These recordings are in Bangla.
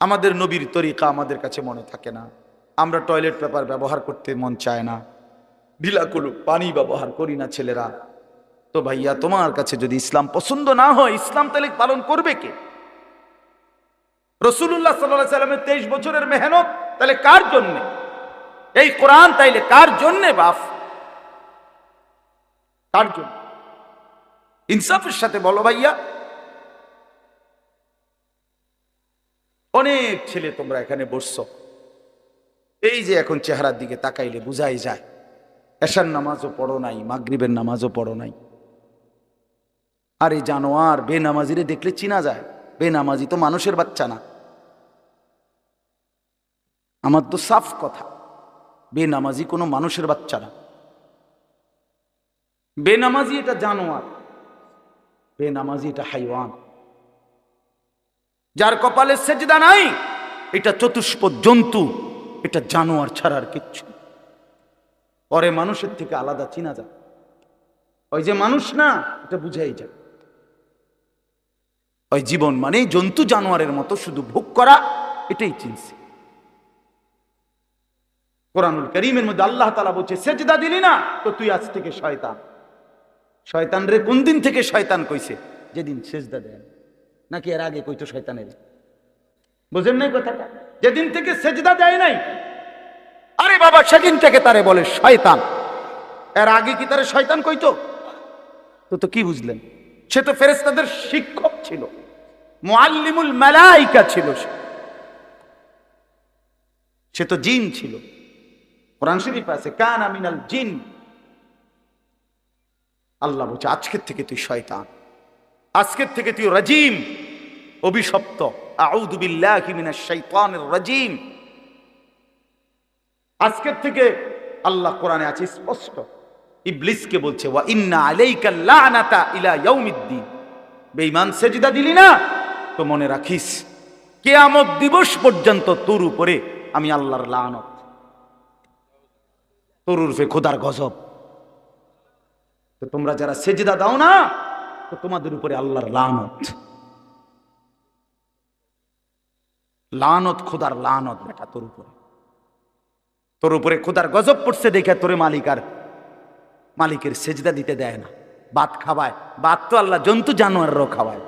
আমাদের নবীর তরিকা আমাদের কাছে মনে থাকে না। আমরা টয়লেট পেপার ব্যবহার করতে মন চায় না। ঢিলাকুলু পানি ব্যবহার করি না ছেলেরা। তো ভাইয়া, তোমার কাছে যদি ইসলাম পছন্দ না হয়, ইসলাম তাহলে পালন করবে কে? রসুল্লাহ সাল্লাহ সাল্লামের তেইশ বছরের মেহনত তাহলে কার জন্যে? এই কোরআন তাইলে কার জন্যে বাপ? কার জন্য? ইনসাফের সাথে বলো ভাইয়া। অনেক ছেলে তোমরা এখানে বসছো। এই যে এখন চেহারার দিকে তাকাইলে বুঝাই যায়, এশার নামাজও পড়ো নাই, মাগরিবের নামাজও পড়ো নাই। আরে জানোয়ার, বেনামাজিরে দেখলে চিনা যায়, বেনামাজি তো মানুষের বাচ্চা না। আমার তো সাফ কথা, বেনামাজি কোনো মানুষের বাচ্চা না। বেনামাজি এটা জানোয়ার, বেনামাজি এটা হাইওয়ান। যার কপালে সেজদা নাই, এটা চতুষ্প জন্তু, এটা জানোয়ার ছাড়ার কিচ্ছু পরে মানুষের থেকে আলাদা চিনা যায়। ওই যে মানুষ না, এটা বুঝাই যায়। ওই জীবন মানে জন্তু জানোয়ারের মতো শুধু ভোগ করা, এটাই চিনছে। কোরআনুল করিমের মধ্যে আল্লাহ তালা বলছে, সেজদা দিলি না, তো তুই আজ থেকে শয়তান। শয়তান রে কোন দিন থেকে শয়তান কইছে? যেদিন সেজদা দেয়। নাকি এর আগে কইতো শয়তানের? বুঝেন নাই কথাটা? যেদিন থেকে সেজদা দেয় নাই, আরে বাবা, সেদিন থেকে তারে বলে শয়তান। এর আগে কি তারে শয়তান কইতো? তো তো কি বুঝলেন? সে তো ফেরেস্তাদের শিক্ষক ছিল, মুআল্লিমুল মালাইকা ছিল সে। সে তো জিন ছিল। কোরআন শরীফ আছে, কান আমিনাল জিন। আল্লাহ বলছে, আজকের থেকে তুই শয়তান। আজকের থেকে তুই রাজিম, অভিশপ্ত। রাজিম। আজকের থেকে আল্লাহ কোরআনে আছে স্পষ্ট। ইবলিসকে বলছে, ওয়া ইন্না আলাইকা ইলা ইয়াউমিদ্দিন। বেঈমান সেজদা দিলি না, তো মনে রাখিস, কিয়ামত দিবস পর্যন্ত তোর উপরে আমি আল্লাহর লানত। তোর উর্ফে খোদার গজব। তো তোমরা যারা সেজদা দাও না তো তোমাদের উপরে আল্লাহর লানত। লানত খোদার লানত বেটা তোর উপরে। তোর উপরে খোদার গজব পড়ছে দেখে তোরে মালিক আর মালিকের সেজদা দিতে দেয় না। বাত খাওয়ায়। বাত তো আল্লাহ জন্তু জানোয়ারও খাওয়ায়।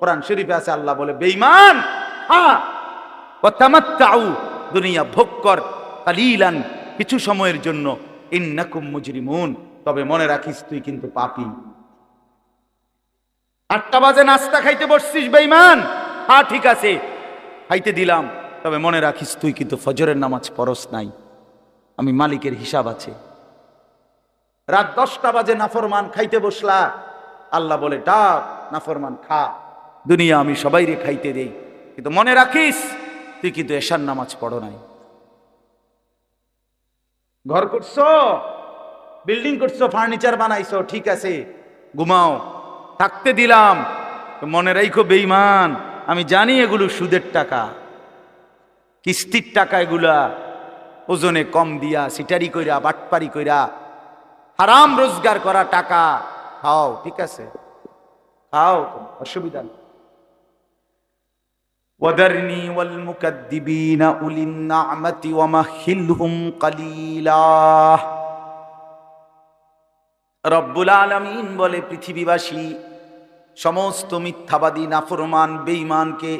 কোরআন শরীফে আছে, আল্লাহ বলে, বেঈমান দুনিয়া ভোগ কর কালিলান কিছু সময়ের জন্য। ইন্নাকুম মুজরিমুন। তবে মনে রাখিস, তুই কিন্তু পাপি। আটটা বাজে নাস্তা খাইতে বসছিস, বেঈমান। হ্যাঁ ঠিক আছে, খাইতে দিলাম। তবে মনে রাখিস, তুই কিন্তু ফজরের নামাজ পরস নাই। আমি মালিকের হিসাব আছে। রাত দশটা বাজে নাফরমান খাইতে বসলা। আল্লাহ বলে ডাক নাফরমান খা। দুনিয়া আমি সবাইরে খাইতে দেই। কিন্তু মনে রাখিস, তুই কিন্তু এশার নামাজ পড়ো নাই। ঘর করছ? বিল্ডিং করছ ফার্নিচার বানাইছো, ঠিক আছে, ঘুমাও। থাকতে দিলাম মনে রাখো বেইমান আমি জানি এগুলো সুদের টাকা। কিস্তির টাকা এগুলা, ওজনে কম দিয়া সিটারি কইরা, বাটপারি কইরা, হারাম রোজগার করা টাকা। খাও, ঠিক আছে। খাও, অসুবিধা নেই। وذرني والمكذبين أولي النعمة ومهلهم قليلا রব্বুল আলমিন বলে পৃথিবীবাসী সমস্ত মিথ্যাবাদী নাফরমান বেঈমানকে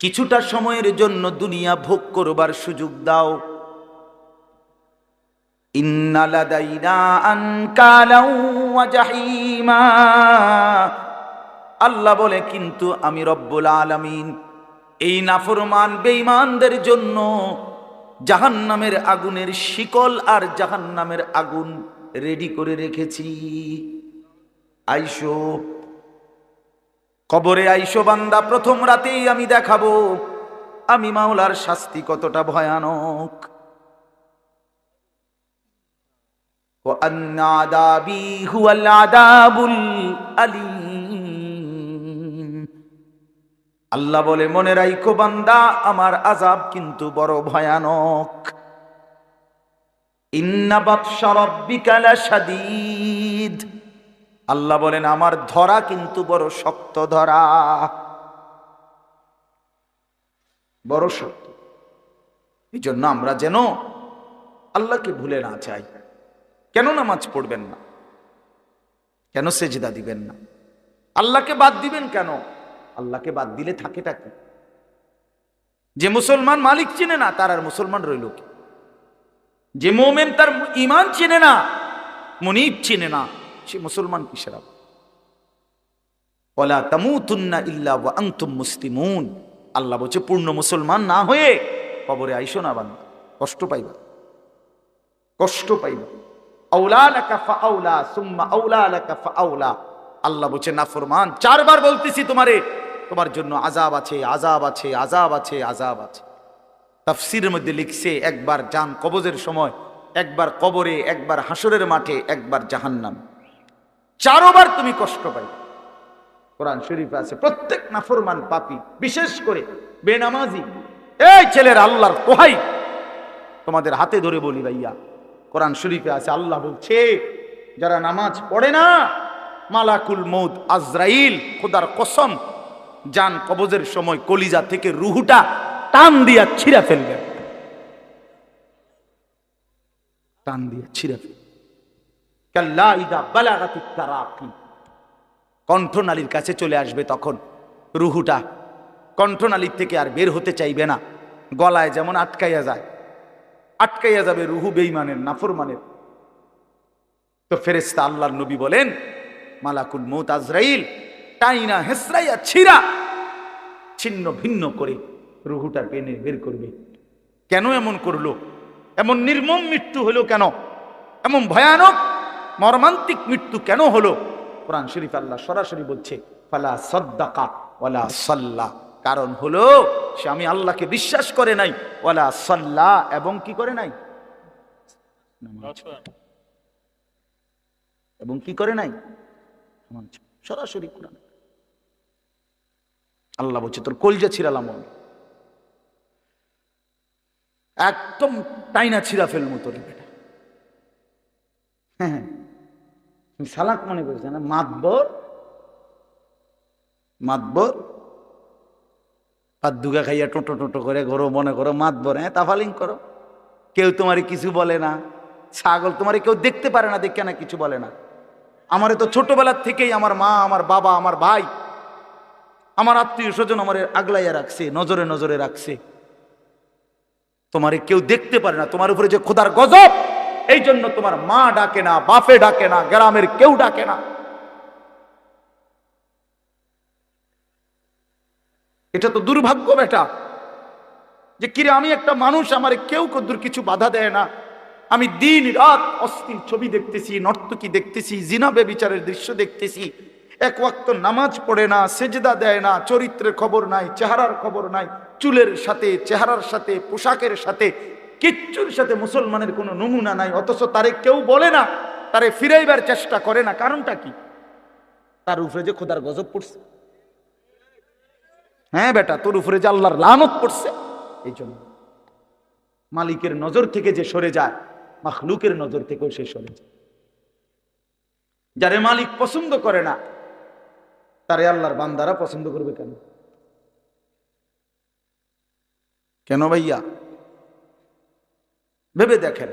কিছুটা সময়ের জন্য দুনিয়া ভোগ করবার সুযোগ দাও ইন্নালাদাইনা আনকালাউ ওয়া জাহিমা আল্লাহ বলে, কিন্তু আমি রব্বুল আলমিন এই নাফরমান বেঈমানদের জন্য জাহান নামের আগুনের শিকল আর জাহান নামের আগুন রেডি করে রেখেছি। আইসো, কবরে আইসো বান্দা, প্রথম রাতেই আমি দেখাবো, আমি মাওলার শাস্তি কতটা ভয়ানক। আদাবি হুয়াল আদাবুল আলী আল্লাহ বলে, মনে রাইকো বান্দা, আমার আজাব কিন্তু বড় ভয়ানক। আল্লাহ বলেন, আমার ধরা কিন্তু বড় শক্ত ধরা। বড় শক্ত। এই জন্য আমরা যেন আল্লাহকে ভুলে না চাই কেন নামাজ পড়বেন না? কেন সেজদা দিবেন না? আল্লাহকে বাদ দিবেন কেন? আল্লাহকে বাদ দিলে থাকেটা কি? যে মুসলমান মালিক চেনে না, তার আর মুসলমান রইল কি? যে মোমেন তার ইমান চেনে না, মনিব চেনে না, সে মুসলমান কিসের ওলা ইল্লা মুসলিমুন। আল্লাহ বলছে, পূর্ণ মুসলমান না হয়ে কবরে আইসো না বান্দা। কষ্ট পাইবা। কষ্ট পাইবা। আউলা সুম্মা আউলা আল্লাহ বলছে, নাফরমান, চারবার বলতেছি তোমারে তোমার জন্য আজাব আছে আজাব আছে আজাব আছে আজাব আছে। তাফসিরের মধ্যে লিখছে, একবার জান কবজের সময়, একবার কবরে, একবার হাসরের মাঠে, একবার জাহান্নাম। চারোবার তুমি কষ্ট পাই কোরআন শরীফে আছে, প্রত্যেক নাফরমান পাপি, বিশেষ করে বেনামাজি। এই ছেলের আল্লাহর কোহাই। তোমাদের হাতে ধরে বলি ভাইয়া, কোরআন শরীফে আছে, আল্লাহ বলছে, যারা নামাজ পড়ে না, মালাকুল মৌদ আজরাইল, খোদার কসম যান কবজের সময় কলিজা থেকে রুহুটা টান দিয়া ছিঁড়া ফেলবে। টান দিয়া ছিঁড়া ফেলবে। কাল্লা ইদা বালাগাতিত তারাকি। কণ্ঠনালীর কাছে চলে আসবে তখন রুহুটা। কণ্ঠনালীর থেকে আর বের হতে চাইবে না। গলায় যেমন আটকাইয়া যায়। আটকাইয়া যাবে রুহু বেইমানের নাফরমানের। তো ফেরেস্তা আল্লাহর নবী বলেন, মালাকুল মৌত আজরাইল টাইনা হেসরাইয়া ছিরা ছিন্ন ভিন্ন করে রুহুটা টেনে বের করবে। কেন এমন করল? এমন নির্মম মৃত্যু হলো কেন? এমন ভয়ানক, মর্মান্তিক মৃত্যু কেন হলো? কোরআন শরীফ আল্লাহ সরাসরি বলছে, ফালা সদ্দাকা, ওয়ালা সাল্লা। কারণ হলো, সে আমি আল্লাহকে বিশ্বাস করে নাই, ওয়ালা সাল্লা এবং কি করে নাই? এবং কি করে নাই? সরাসরি কোরআন। আল্লাহ বলছে, তোর কলজা ছিড়ালাম আমি। একদম টাইনা ছিঁড়া ফেলব তোর বেটা। হ্যাঁ হ্যাঁ। সালাক মনে করছে না? মাতবর মাতবর আর দুগা খাইয়া টোটো টোটো করে ঘরো, মনে করো মাতবর হ্যাঁ তাফালিং করো। কেউ তোমার কিছু বলে না। ছাগল তোমারে কেউ দেখতে পারে না, দেখে না, কিছু বলে না। আমারে তো ছোটবেলার থেকেই আমার মা, আমার বাবা, আমার ভাই আমার আত্মীয় স্বজন আমার আগলাইয়া রাখছে, নজরে নজরে রাখছে। তোমারে কেউ দেখতে পারে না, তোমার উপরে যে খোদার গজব এই জন্য তোমার মা ডাকে না, বাপে ডাকে না, গ্রামের কেউ ডাকে না। এটা তো দুর্ভাগ্য বেটা, যে কিরে আমি একটা মানুষ, আমার কেউ কদ্দুর কিছু বাধা দেয় না। আমি দিন রাত অস্থির ছবি দেখতেছি, নর্তকী দেখতেছি জিনাবে বিচারের দৃশ্য দেখতেছি এক ওয়াক্ত নামাজ পড়ে না, সেজদা দেয় না, চরিত্রের খবর নাই, চেহারার খবর নাই, চুলের সাথে, চেহারার সাথে, পোশাকের সাথে, কিচ্ছুর সাথে মুসলমানের কোনো নমুনা নাই, অথচ তারে কেউ বলে না, তারে ফিরাইবার চেষ্টা করে না, কারণটা কি? তার উপরে যে খোদার গজব পড়ছে। হ্যাঁ বেটা, তোর উপরে যে আল্লাহর লানত পড়ছে, এই জন্য। মালিকের নজর থেকে যে সরে যায়, মাখলুকের নজর থেকেও সে সরে যায়। যারে মালিক পছন্দ করে না তারে আল্লাহর বান্দারা পছন্দ করবে কেন? কেন ভাইয়া? ভেবে দেখেন।